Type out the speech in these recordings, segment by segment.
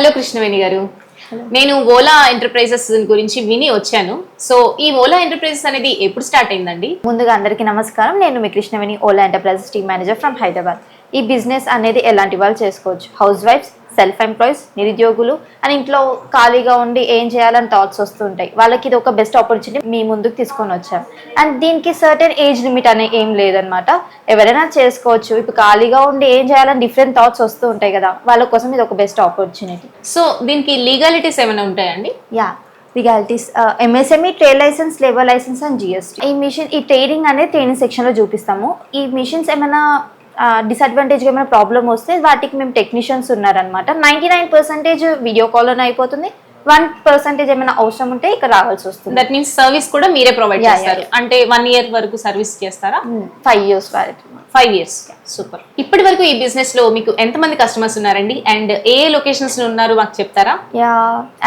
Hello Krishnaveni గారు. నేను Ola enterprises గురించి విని వచ్చాను. సో ఈ ఓలా ఎంటర్ప్రైజెస్ అనేది ఎప్పుడు స్టార్ట్ అయిందండి? ముందుగా అందరికీ నమస్కారం. నేను మీ Krishnaveni Ola enterprises team manager from Hyderabad. ఈ బిజినెస్ అనేది ఎలాంటి వాళ్ళు చేసుకోవచ్చు? హౌస్ వైఫ్స్ సెల్ఫ్ ఎంప్లాయీస్ నిరుద్యోగులు అని ఇంట్లో ఖాళీగా ఉండి ఏం చేయాలని థాట్స్ వస్తుంటాయి. వాళ్ళకి ఇది ఒక బెస్ట్ ఆపర్చునిటీ మీ ముందుకు తీసుకొని వచ్చాం అండ్ దీనికి సర్టెన్ ఏజ్ లిమిట్ అనే ఏం లేదనమాట ఎవరైనా చేసుకోవచ్చు. ఇప్పుడు ఖాళీగా ఉండి ఏం చేయాలని డిఫరెంట్ థాట్స్ వస్తూ ఉంటాయి కదా వాళ్ళ కోసం ఇది ఒక బెస్ట్ ఆపర్చునిటీ సో దీనికి లీగాలిటీస్ ఏమైనా ఉంటాయండి? Yeah legalities MSME trade license labour license and GST ఈ మిషన్ ఈ ట్రేడింగ్ అనేది ట్రైనింగ్ సెక్షన్లో చూపిస్తాము. ఈ మిషన్స్ ఏమైనా డిసడ్వాంటేజ్ ఏమైనా ప్రాబ్లమ్ వస్తే వాటికి మేము టెక్నీషియన్స్ ఉన్నారనమాట నైంటీ నైన్ పర్సెంటేజ్ వీడియో కాల్లోనే అయిపోతుంది. వన్ పర్సెంటేజ్ ఏమైనా అవసరం ఉంటే ఇక్కడ రావాల్సి వస్తుంది. దట్ మీన్స్ సర్వీస్ కూడా మీరే ప్రొవైడ్ చేస్తారు. అంటే వన్ ఇయర్ వరకు సర్వీస్ చేస్తారా? ఫైవ్ ఇయర్స్ వారికి ఫైవ్ ఇయర్స్ సూపర్ ఇప్పటి వరకు ఈ బిజినెస్లో మీకు ఎంతమంది కస్టమర్స్ ఉన్నారండి? అండ్ ఏ లొకేషన్స్లో ఉన్నారు? మాకు చెప్తారా? Yeah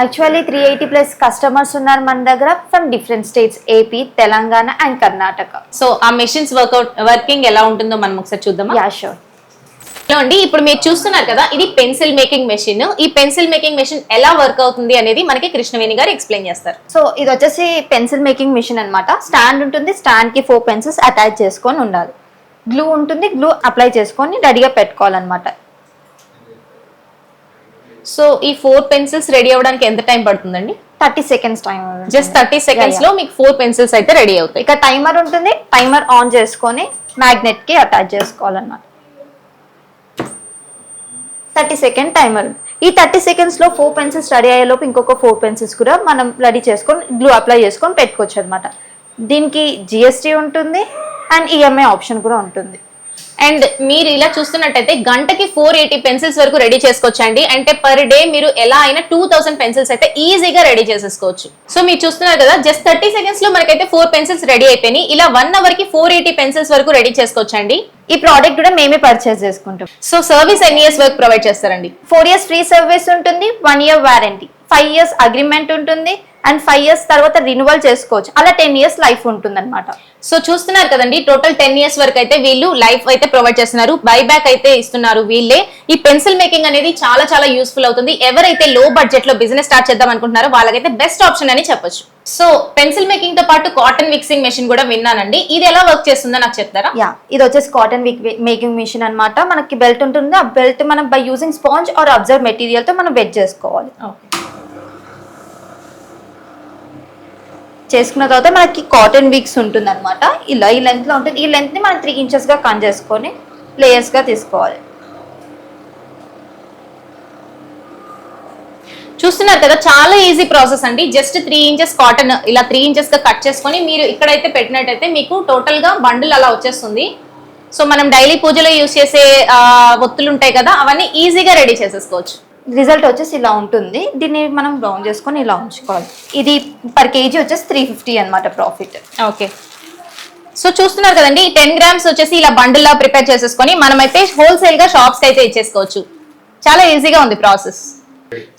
actually three eighty plus customers ఉన్నారు మన దగ్గర from different states AP Telangana and Karnataka so ఆ మెషిన్స్ వర్కౌట్ వర్కింగ్ ఎలా ఉంటుందో మనం ఒకసారి చూద్దామా? యా షూర్ అండి ఇప్పుడు మీరు చూస్తున్నారు కదా ఇది పెన్సిల్ మేకింగ్ మెషిన్ ఈ పెన్సిల్ మేకింగ్ మెషిన్ ఎలా వర్క్ అవుతుంది అనేది మనకి కృష్ణవేణి గారు ఎక్స్ప్లెయిన్ చేస్తారు. సో ఇది వచ్చేసి పెన్సిల్ మేకింగ్ మిషన్ అన్నమాట. స్టాండ్ ఉంటుంది స్టాండ్కి ఫోర్ పెన్సిల్స్ అటాచ్ చేసుకొని ఉండాలి. గ్లూ ఉంటుంది గ్లూ అప్లై చేసుకొని రెడీగా పెట్టుకోవాలన్నమాట. సో ఈ ఫోర్ పెన్సిల్స్ రెడీ అవ్వడానికి ఎంత టైం పడుతుందండి? Thirty seconds time just thirty సెకండ్స్లో మీకు ఫోర్ పెన్సిల్స్ అయితే రెడీ అవుతాయి. ఇక టైమర్ ఉంటుంది టైమర్ ఆన్ చేసుకొని మ్యాగ్నెట్కి అటాచ్ చేసుకోవాలన్నమాట. Thirty second timer. ఈ థర్టీ సెకండ్స్లో ఫోర్ పెన్సిల్స్ రెడీ అయ్యేలోపు ఇంకొక ఫోర్ పెన్సిల్స్ కూడా మనం రెడీ చేసుకొని గ్లూ అప్లై చేసుకొని పెట్టుకోవచ్చు అనమాట దీనికి జిఎస్టీ ఉంటుంది అండ్ ఈఎంఐ ఆప్షన్ కూడా ఉంటుంది. అండ్ మీరు ఇలా చూస్తున్నట్టయితే గంటకి ఫోర్ ఎయిటీ పెన్సిల్స్ వరకు రెడీ చేసుకోవచ్చండి. అంటే పర్ డే మీరు ఎలా అయినా టూ థౌసండ్ పెన్సిల్స్ అయితే ఈజీగా రెడీ చేసేసుకోవచ్చు. సో మీరు చూస్తున్నారు కదా జస్ట్ థర్టీ సెకండ్స్లో మనకైతే ఫోర్ పెన్సిల్స్ రెడీ అయిపోయినాయి. ఇలా వన్ అవర్కి ఫోర్ ఎయిటీ పెన్సిల్స్ వరకు రెడీ చేసుకోవచ్చండి. ఈ ప్రోడక్ట్ కూడా మేమే పర్చేస్ చేసుకుంటాం. సో సర్వీస్ ఎన్ని ఇయర్స్ వరకు ప్రొవైడ్ చేస్తారండి? ఫోర్ ఇయర్స్ ఫ్రీ సర్వీస్ ఉంటుంది one year warranty five years agreement ఉంటుంది అండ్ ఫైవ్ ఇయర్స్ తర్వాత రిన్యువల్ చేసుకోవచ్చు. అలా టెన్ ఇయర్స్ లైఫ్ ఉంటుంది అనమాట సో చూస్తున్నారు కదండి టోటల్ టెన్ ఇయర్స్ వరకు అయితే వీళ్ళు లైఫ్ అయితే ప్రొవైడ్ చేస్తున్నారు. బై బ్యాక్ అయితే ఇస్తున్నారు వీళ్ళే. ఈ పెన్సిల్ మేకింగ్ అనేది చాలా చాలా యూస్ఫుల్ అవుతుంది. ఎవరైతే లో బడ్జెట్లో బిజినెస్ స్టార్ట్ చేద్దాం అనుకుంటున్నారో వాళ్ళకైతే బెస్ట్ ఆప్షన్ అని చెప్పొచ్చు. సో పెన్సిల్ మేకింగ్తో పాటు కాటన్ మిక్సింగ్ మెషిన్ కూడా విన్నానండి. ఇది ఎలా వర్క్ చేస్తుందో నాకు చెప్తారా? యా ఇది వచ్చేసి కాటన్ మేకింగ్ మిషన్ అన్నమాట. మనకి బెల్ట్ ఉంటుంది. ఆ బెల్ట్ మనం by using sponge or absorb మెటీరియల్తో మనం వెట్ చేసుకోవాలి. చేసుకున్న తర్వాత మనకి కాటన్ వీక్స్ ఉంటుంది అనమాట ఇలా ఈ లెంత్లో ఉంటుంది. ఈ లెంత్ని మనం త్రీ ఇంచెస్గా కన్ కట్ చేసుకొని లేయర్స్గా తీసుకోవాలి. చూస్తున్నారు కదా చాలా ఈజీ ప్రాసెస్ అండి. జస్ట్ త్రీ ఇంచెస్ కాటన్ ఇలా త్రీ ఇంచెస్గా కట్ చేసుకొని మీరు ఇక్కడైతే పెట్టినట్టయితే మీకు టోటల్గా బండిల్ అలా వచ్చేస్తుంది. సో మనం డైలీ పూజలో యూస్ చేసే ఒత్తులు ఉంటాయి కదా అవన్నీ ఈజీగా రెడీ చేసేసుకోవచ్చు. రిజల్ట్ వచ్చేసి ఇలా ఉంటుంది. దీన్ని మనం బ్రౌన్ చేసుకొని ఇలా ఉంచుకోవాలి. ఇది పర్ కేజీ వచ్చేసి త్రీ ఫిఫ్టీ అనమాట ప్రాఫిట్ ఓకే సో చూస్తున్నారు కదండి టెన్ గ్రామ్స్ వచ్చేసి ఇలా బండిల్ లా ప్రిపేర్ చేసేసుకొని మనమైతే హోల్సేల్గా షాప్స్ అయితే ఇచ్చేసుకోవచ్చు. చాలా ఈజీగా ఉంది ప్రాసెస్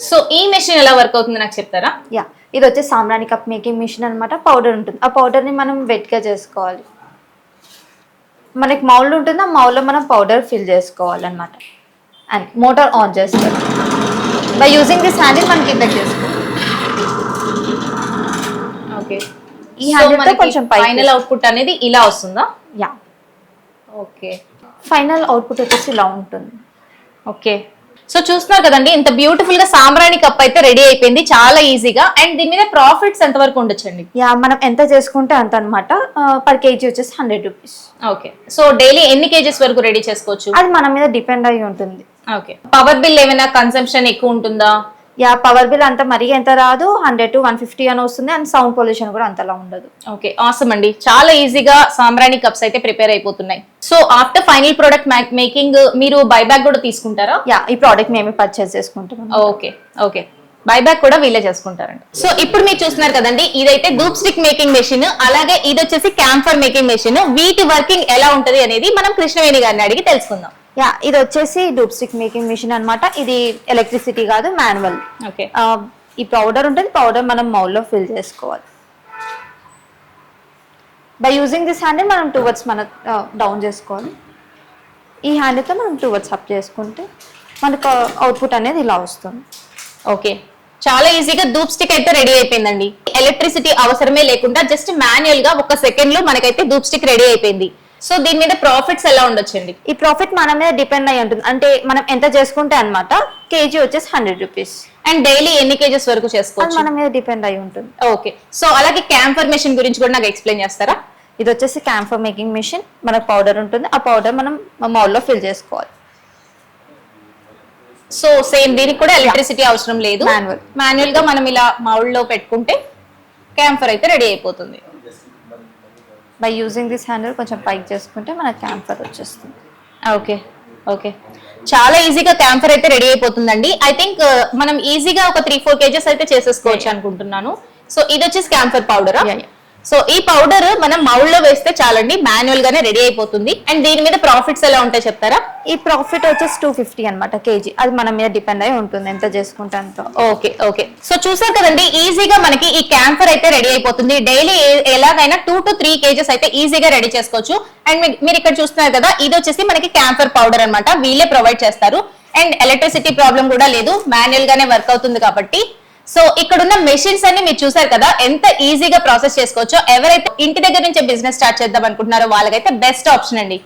సో ఈ మెషిన్ ఎలా వర్క్ అవుతుంది నాకు చెప్తారా? యా ఇది వచ్చేసి సాంబ్రాణి కప్ మేకింగ్ మిషన్ అనమాట పౌడర్ ఉంటుంది. ఆ పౌడర్ని మనం వెట్గా చేసుకోవాలి. మనకి మౌల్డ్ ఉంటుంది? ఆ మౌల్లో మనం పౌడర్ ఫిల్ చేసుకోవాలన్నమాట. అండ్ మోటార్ ఆన్ చేస్తారు బై యూజింగ్ దిస్ హ్యాండిల్ మనం కింద ఓకే ఈ హ్యాండిల్తో కొంచెం ఫైనల్ అవుట్పుట్ అనేది ఇలా వస్తుందా? యా ఓకే ఫైనల్ అవుట్పుట్ వచ్చేసి ఇలా ఉంటుంది. ఓకే సో చూస్తున్నారు కదండి ఇంత బ్యూటిఫుల్గా సాంబ్రాణి కప్ అయితే రెడీ అయిపోయింది చాలా ఈజీగా అండ్ దీని మీద ప్రాఫిట్స్ ఎంత వరకు ఉండొచ్చండి? యా మనం ఎంత చేసుకుంటే అంత అనమాట పర్ కేజీ వచ్చేసి hundred rupees okay so daily ఎన్ని కేజెస్ వరకు రెడీ చేసుకోవచ్చు? అది మన మీద డిపెండ్ అయి ఉంటుంది. ఓకే పవర్ బిల్ ఏమైనా కన్సంప్షన్ ఎక్కువ ఉంటుందా? యా పవర్ బిల్ అంత మరీ ఎంత రాదు హండ్రెడ్ టు వన్ ఫిఫ్టీ అని వస్తుంది అండ్ సౌండ్ పొల్యూషన్ కూడా అంతలా ఉండదు. ఓకే ఆసమ్ అండి. చాలా ఈజీగా సాంబ్రాణి కప్స్ అయితే ప్రిపేర్ అయిపోతున్నాయి. So after final product making మీరు బైబ్యాక్ కూడా తీసుకుంటారా? యా ఈ ప్రోడక్ట్ మేమే పర్చేస్ చేసుకుంటున్నాం ఓకే ఓకే బైబ్యాక్ కూడా వీళ్ళే చేసుకుంటారండి. సో ఇప్పుడు మీరు చూస్తున్నారు కదండి ఇదైతే ధూప్ స్టిక్ మేకింగ్ మెషిన్ అలాగే ఇది వచ్చేసి క్యాంఫర్ మేకింగ్ మెషిన్ వీటి వర్కింగ్ ఎలా ఉంటది అనేది మనం కృష్ణవేణి గారిని అడిగి తెలుసుకుందాం. యా ఇది వచ్చేసి డూప్ స్టిక్ మేకింగ్ మిషన్ అన్నమాట. ఇది ఎలక్ట్రిసిటీ కాదు మాన్యువల్. ఓకే. ఈ పౌడర్ ఉంటుంది పౌడర్ మనం మౌల్లో ఫిల్ చేసుకోవాలి. బై యూజింగ్ దిస్ హ్యాండిల్ మనం టూ వర్డ్స్ మన డౌన్ చేసుకోవాలి. ఈ హ్యాండిల్తో మనం టూ వర్డ్స్ అప్ చేసుకుంటే మనకు అవుట్పుట్ అనేది ఇలా వస్తుంది. ఓకే. చాలా ఈజీగా ధూప్ స్టిక్ అయితే రెడీ అయిపోయిందండి. ఎలక్ట్రిసిటీ అవసరమే లేకుండా జస్ట్ మాన్యువల్గా ఒక సెకండ్లో మనకైతే ధూప్ స్టిక్ రెడీ అయిపోయింది. సో దీని మీద ప్రాఫిట్స్ ఎలా ఉండొచ్చండి? ఈ ప్రాఫిట్ మన మీద డిపెండ్ అయి ఉంటుంది. అంటే మనం ఎంత చేసుకుంటే అన్నమాట కేజీ వచ్చేసి హండ్రెడ్ రూపీస్ అండ్ డైలీ ఎన్ని కేజెస్ వరకు చేసుకోవచ్చు? మన మీద డిపెండ్ అయి ఉంటుంది. ఓకే సో అలాగే క్యాంఫర్ మెషిన్ గురించి కూడా నాకు ఎక్స్ప్లెయిన్ చేస్తారా? ఇది వచ్చేసి క్యాంఫర్ మేకింగ్ మిషన్ మనకు పౌడర్ ఉంటుంది. ఆ పౌడర్ మనం మౌల్లో ఫిల్ చేసుకోవాలి. సో సేమ్ దీనికి కూడా ఎలక్ట్రిసిటీ అవసరం లేదు. Manual. మాన్యువల్గా మనం ఇలా మౌల్డ్లో పెట్టుకుంటే క్యాంఫర్ అయితే రెడీ అయిపోతుంది. బై యూజింగ్ దిస్ హ్యాండిల్ కొంచెం పైకి చేసుకుంటే మన క్యాంఫర్ వచ్చేస్తుంది. ఓకే ఓకే చాలా ఈజీగా క్యాంఫర్ అయితే రెడీ అయిపోతుందండి. ఐ థింక్ మనం ఈజీగా ఒక త్రీ ఫోర్ కేజెస్ అయితే చేసేసుకోవచ్చు అనుకుంటున్నాను. సో ఇది వచ్చేసి క్యాంఫర్ పౌడర్. సో ఈ పౌడర్ మనం మౌల్డ్లో వేస్తే చాలండి మాన్యువల్ గానే రెడీ అయిపోతుంది. అండ్ దీని మీద ప్రాఫిట్స్ ఎలా ఉంటాయి చెప్తారా? ఈ ప్రాఫిట్ వచ్చేసి టూ ఫిఫ్టీ అనమాట కేజీ. అది మన మీద డిపెండ్ అయి ఉంటుంది ఎంత చేసుకుంటే ఓకే ఓకే సో చూసారు కదండి ఈజీగా మనకి ఈ క్యాంఫర్ అయితే రెడీ అయిపోతుంది. డైలీ ఎలాగైనా టూ టు త్రీ కేజెస్ అయితే ఈజీగా రెడీ చేసుకోవచ్చు. అండ్ మీరు ఇక్కడ చూస్తున్నారు కదా ఇది వచ్చేసి మనకి క్యాంఫర్ పౌడర్ అన్నమాట. వీళ్ళే ప్రొవైడ్ చేస్తారు. అండ్ ఎలక్ట్రిసిటీ ప్రాబ్లం కూడా లేదు. మాన్యువల్ గానే వర్క్ అవుతుంది కాబట్టి. సో ఇక్కడ ఉన్న మెషిన్స్ అన్ని మీరు చూసారు కదా ఎంత ఈజీగా ప్రాసెస్ చేసుకోవచ్చో ఎవరైతే ఇంటి దగ్గర నుంచే బిజినెస్ స్టార్ట్ చేద్దాం అనుకుంటున్నారో వాళ్ళకైతే బెస్ట్ ఆప్షన్ అండి.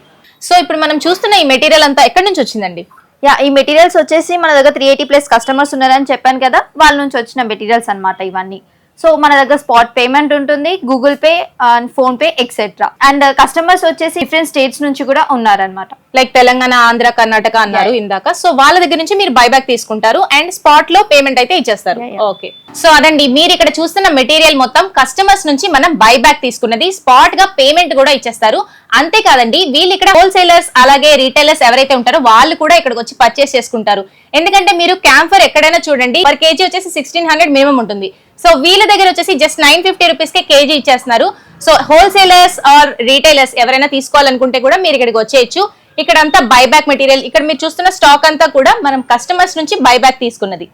సో ఇప్పుడు మనం చూస్తున్న ఈ మెటీరియల్ అంతా ఎక్కడి నుంచి వచ్చిందండి? యా ఈ మెటీరియల్స్ వచ్చేసి మన దగ్గర త్రీ ఎయిటీ ప్లస్ కస్టమర్స్ ఉన్నారని చెప్పాను కదా వాళ్ళ నుంచి వచ్చిన మెటీరియల్స్ అన్నమాట ఇవన్నీ. సో మన దగ్గర స్పాట్ పేమెంట్ ఉంటుంది Google pay and phone pay etcetera and customers వచ్చేసి డిఫరెంట్ స్టేట్స్ నుంచి కూడా ఉన్నారనమాట లైక్ తెలంగాణ ఆంధ్ర కర్ణాటక అన్నారు ఇందాక. సో వాళ్ళ దగ్గర నుంచి మీరు బైబ్యాక్ తీసుకుంటారు అండ్ స్పాట్లో పేమెంట్ అయితే ఇచ్చేస్తారు. ఓకే సో అదండి మీరు ఇక్కడ చూస్తున్న మెటీరియల్ మొత్తం కస్టమర్స్ నుంచి మనం బైబ్యాక్ తీసుకున్నది. స్పాట్గా పేమెంట్ కూడా ఇచ్చేస్తారు. అంతేకాదండి వీళ్ళు ఇక్కడ హోల్సేలర్స్ అలాగే రీటైలర్స్ ఎవరైతే ఉంటారో వాళ్ళు కూడా ఇక్కడికి వచ్చి పర్చేస్ చేసుకుంటారు. ఎందుకంటే మీరు క్యాంఫర్ ఎక్కడైనా చూడండి పర్ కేజీ వచ్చేసి సిక్స్టీన్ హండ్రెడ్ మినిమం ఉంటుంది. సో వీళ్ళ దగ్గర వచ్చేసి జస్ట్ నైన్ ఫిఫ్టీ రూపీస్ కే కేజీ ఇచ్చేస్తున్నారు. సో హోల్సేలర్స్ ఆర్ రీటైలర్స్ ఎవరైనా తీసుకోవాలనుకుంటే కూడా మీరు ఇక్కడికి వచ్చేయచ్చు. ఇక్కడ అంతా బైబ్యాక్ మెటీరియల్ ఇక్కడ మీరు చూస్తున్న స్టాక్ అంతా కూడా మనం కస్టమర్స్ నుంచి బైబ్యాక్ తీసుకున్నది.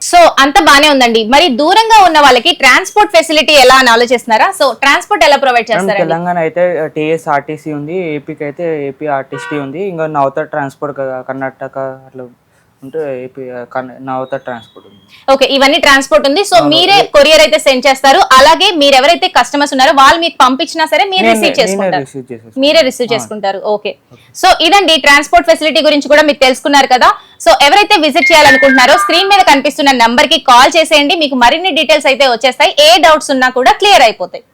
సో అంత బానే ఉందండి. మరి దూరంగా ఉన్న వాళ్ళకి ట్రాన్స్పోర్ట్ ఫెసిలిటీ ఎలా అని ఆలోచిస్తున్నారా? సో ట్రాన్స్పోర్ట్ ఎలా ప్రొవైడ్ మేడం, చేస్తారండి? తెలంగాణ అయితే టీఎస్ ఆర్టీసీ ఉంది ఏపీకి అయితే ఏపీ ఆర్టీసీ ఉంది. ఇంకా నవత ట్రాన్స్పోర్ట్ కర్ణాటక అట్లా ఉంటే ఏపీ కర్ణ- నవత ట్రాన్స్పోర్ట్ ఉంది. ఓకే ఇవన్నీ ట్రాన్స్పోర్ట్ ఉంది. సో మీరే కొరియర్ అయితే సెండ్ చేస్తారు. అలాగే మీరు ఎవరైతే కస్టమర్స్ ఉన్నారో వాళ్ళు మీకు పంపించినా సరే మీరు రిసీవ్ చేసుకుంటారు. మీరే రిసీవ్ చేసుకుంటారు. ఓకే. సో ఇదండి ట్రాన్స్పోర్ట్ ఫెసిలిటీ గురించి కూడా మీరు తెలుసుకున్నారు కదా. సో ఎవరైతే విజిట్ చేయాలనుకుంటున్నారో స్క్రీన్ మీద కనిపిస్తున్న నంబర్కి కాల్ చేసేయండి. మీకు మరిన్ని డీటెయిల్స్ అయితే వచ్చేస్తాయి. ఏ డౌట్స్ ఉన్నా కూడా క్లియర్ అయిపోతాయి.